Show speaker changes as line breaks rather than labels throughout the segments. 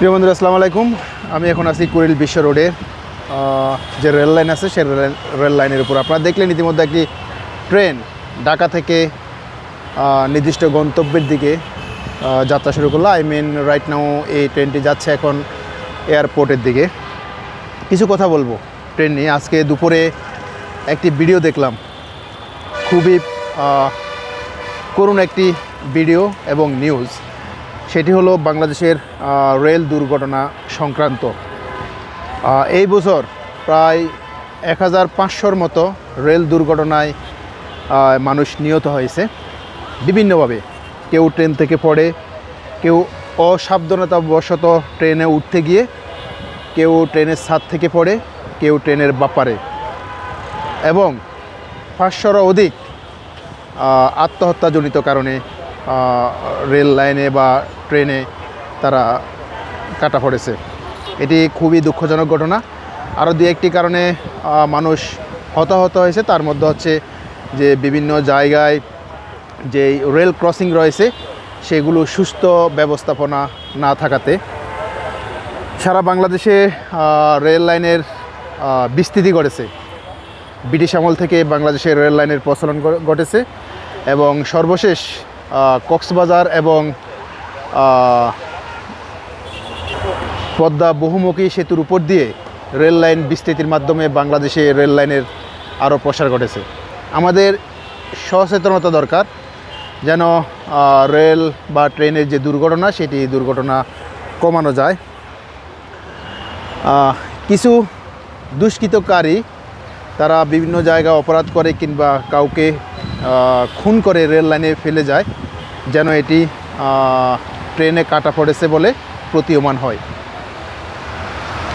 প্রিয় বন্ধুরা, আসসালামু আলাইকুম। আমি এখন আছি কুড়িল বিশ্ব রোডে। যে রেল লাইন আছে, সেই রেল লাইনের উপর। আপনারা দেখলেন ইতিমধ্যে একটি ট্রেন ঢাকা থেকে নির্দিষ্ট গন্তব্যের দিকে যাত্রা শুরু করল। আই মিন রাইট নাও এই ট্রেনটি যাচ্ছে এখন এয়ারপোর্টের দিকে। কিছু কথা বলব ট্রেন নিয়ে। আজকে দুপুরে একটি ভিডিও দেখলাম। খুবই করুণ একটি ভিডিও এবং নিউজ সেটি হলো বাংলাদেশের রেল দুর্ঘটনা সংক্রান্ত। এই বছর প্রায় এক হাজার পাঁচশোর মতো রেল দুর্ঘটনায় মানুষ নিহত হয়েছে। বিভিন্নভাবে। কেউ ট্রেন থেকে পড়ে, কেউ অসাবধানতাবশত ট্রেনে উঠতে গিয়ে, কেউ ট্রেনের ছাদ থেকে পড়ে, কেউ ট্রেনের বাপারে। এবং পাঁচশোরও অধিক আত্মহত্যাজনিত কারণে রেল লাইনে বা ট্রেনে তারা কাটা পড়েছে। এটি খুবই দুঃখজনক ঘটনা। আরও দু একটি কারণে মানুষ হতাহত হয়েছে। তার মধ্যে হচ্ছে যে বিভিন্ন জায়গায় যে রেল ক্রসিং রয়েছে, সেগুলো সুস্থ ব্যবস্থাপনা না থাকাতে সারা বাংলাদেশে রেল লাইনের বিস্তৃতি ঘটেছে। ব্রিটিশ আমল থেকে বাংলাদেশের রেল লাইনের প্রচলন ঘটেছে এবং সর্বশেষ কক্সবাজার এবং পদ্মা বহুমুখী সেতুর উপর দিয়ে রেল লাইন বিস্তৃতির মাধ্যমে বাংলাদেশে রেল লাইনের আরও প্রসার ঘটেছে। আমাদের সচেতনতা দরকার যেন রেল বা ট্রেনের যে দুর্ঘটনা, সেটি দুর্ঘটনা কমানো যায়। কিছু দুষ্কৃতকারী, তারা বিভিন্ন জায়গায় অপরাধ করে কিংবা কাউকে খুন করে রেল লাইনে ফেলে যায়। যেন এটি ট্রেনে কাটা পড়েছে বলে প্রতীয়মান হয়।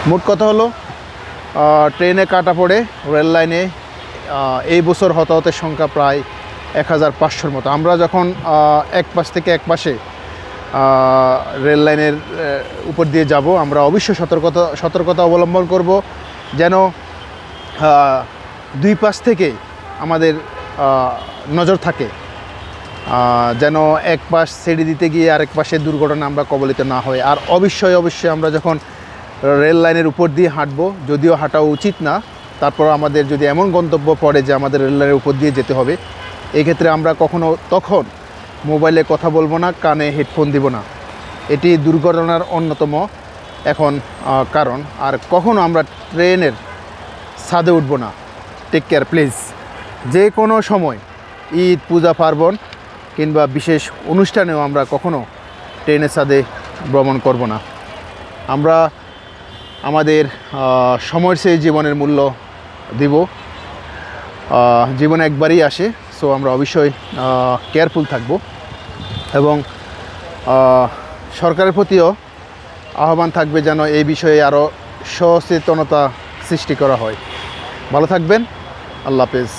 মোট কথা হলো ট্রেনে কাটা পড়ে রেল লাইনে এই বছর হতাহতের সংখ্যা প্রায় এক হাজার পাঁচশোর মতো। আমরা যখন এক পাশ থেকে এক পাশে রেল লাইনের উপর দিয়ে যাব, আমরা অবশ্যই সতর্কতা সতর্কতা অবলম্বন করব যেন দুই পাশ থেকে আমাদের নজর থাকে। যেন এক পাশ ছেড়ে দিতে গিয়ে আরেক পাশে দুর্ঘটনা আমরা কবলিত না হয়। আর অবশ্যই অবশ্যই আমরা যখন রেল লাইনের উপর দিয়ে হাঁটবো, যদিও হাঁটা উচিত না তারপর আমাদের যদি এমন গন্তব্য পড়ে যে আমাদের রেল লাইনের উপর দিয়ে যেতে হবে, এক্ষেত্রে আমরা কখনো তখন মোবাইলে কথা বলব না, কানে হেডফোন দিব না। এটি দুর্ঘটনার অন্যতম এখন কারণ। আর কখনো আমরা ট্রেনের ছাদে উঠবো না। টেক কেয়ার প্লিজ যে কোনো সময় ঈদ, পূজা, পার্বণ কিংবা বিশেষ অনুষ্ঠানেও আমরা কখনো ট্রেনের ছাদে ভ্রমণ করব না। আমরা আমাদের সময়ের সেই জীবনের মূল্য দিব। জীবন একবারই আসে সো আমরা অবশ্যই কেয়ারফুল থাকব। এবং সরকারের প্রতিও আহ্বান থাকবে যেন এই বিষয়ে আরও সচেতনতা সৃষ্টি করা হয়। ভালো থাকবেন। আল্লাহ হাফেজ।